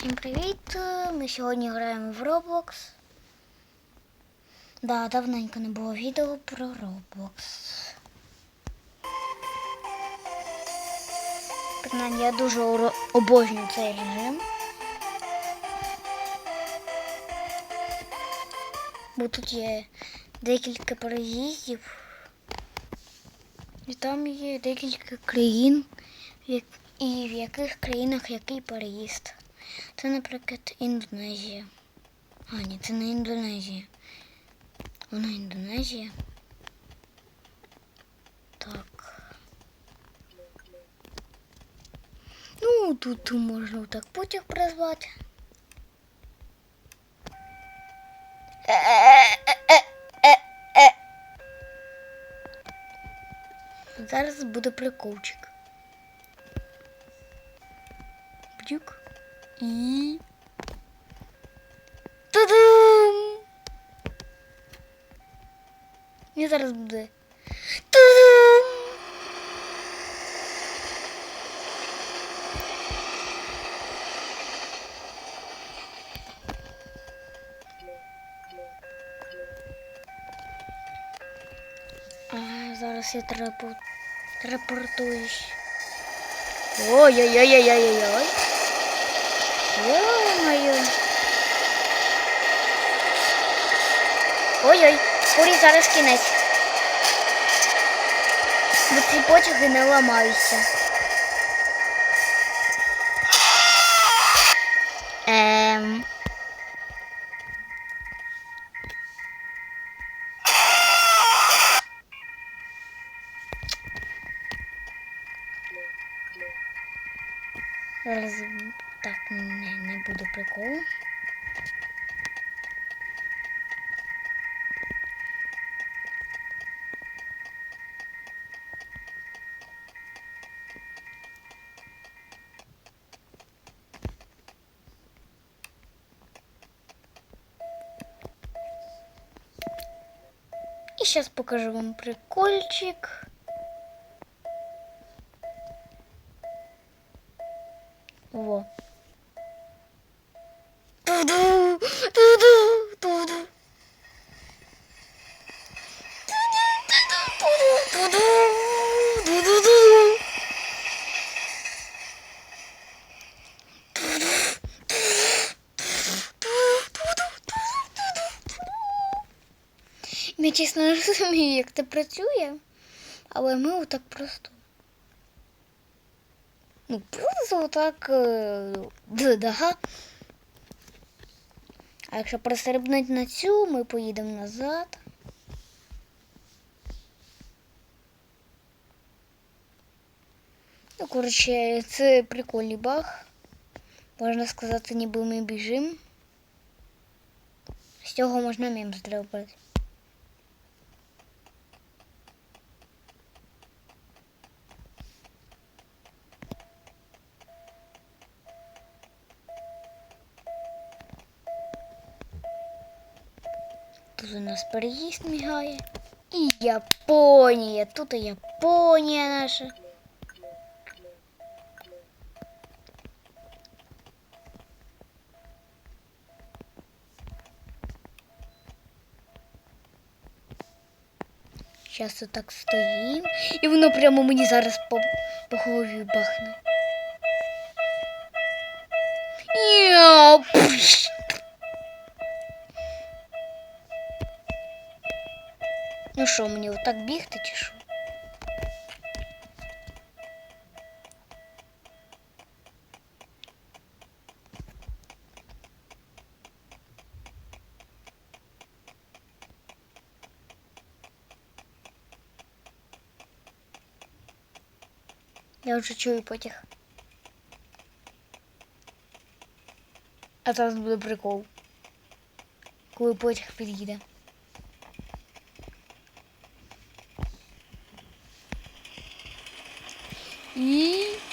Всім привіт! Ми сьогодні граємо в Roblox. Да, давненько не було відео про Roblox. Принаймні, я дуже обожнюю цей режим. Бо тут є декілька переїздів. І там є декілька країн, і в яких країнах який переїзд. Це, наприклад, Індонезія. А, ні, це не Індонезія. Вона Індонезія. Так. Ну, тут можна так потяг призвати. Зараз буде приколчик. Бдюк. І. Тудум! І зараз буде. Тудум! А, зараз я трепу... телепортуюсь. Ой-ой-ой-ой-ой-ой. Ё-моё. Ой-ой, скорі зараз кінець. Бо ці потяги не ламаються. Ем. Зараз так не, не буде приколу. І зараз покажу вам прикольчик. Во. Я чесно не розумію, як це працює, але ми отак просто. Ну, просто отак. е, Да. А якщо пристрибнути на цю, ми поїдемо назад. Ну, коротше, це прикольний баг. Можна сказати, ніби ми біжимо. З цього можна мем зробити. Тут у нас переїзд мігає. І Японія. Тут і Японія наша. Зараз отак стоїм. І воно прямо мені зараз по, по голові бахне. Яу, пш. що, мені отак бігти чи що? Я вже чую потяг. А зараз буде прикол. Коли потяг під'їде. 咦？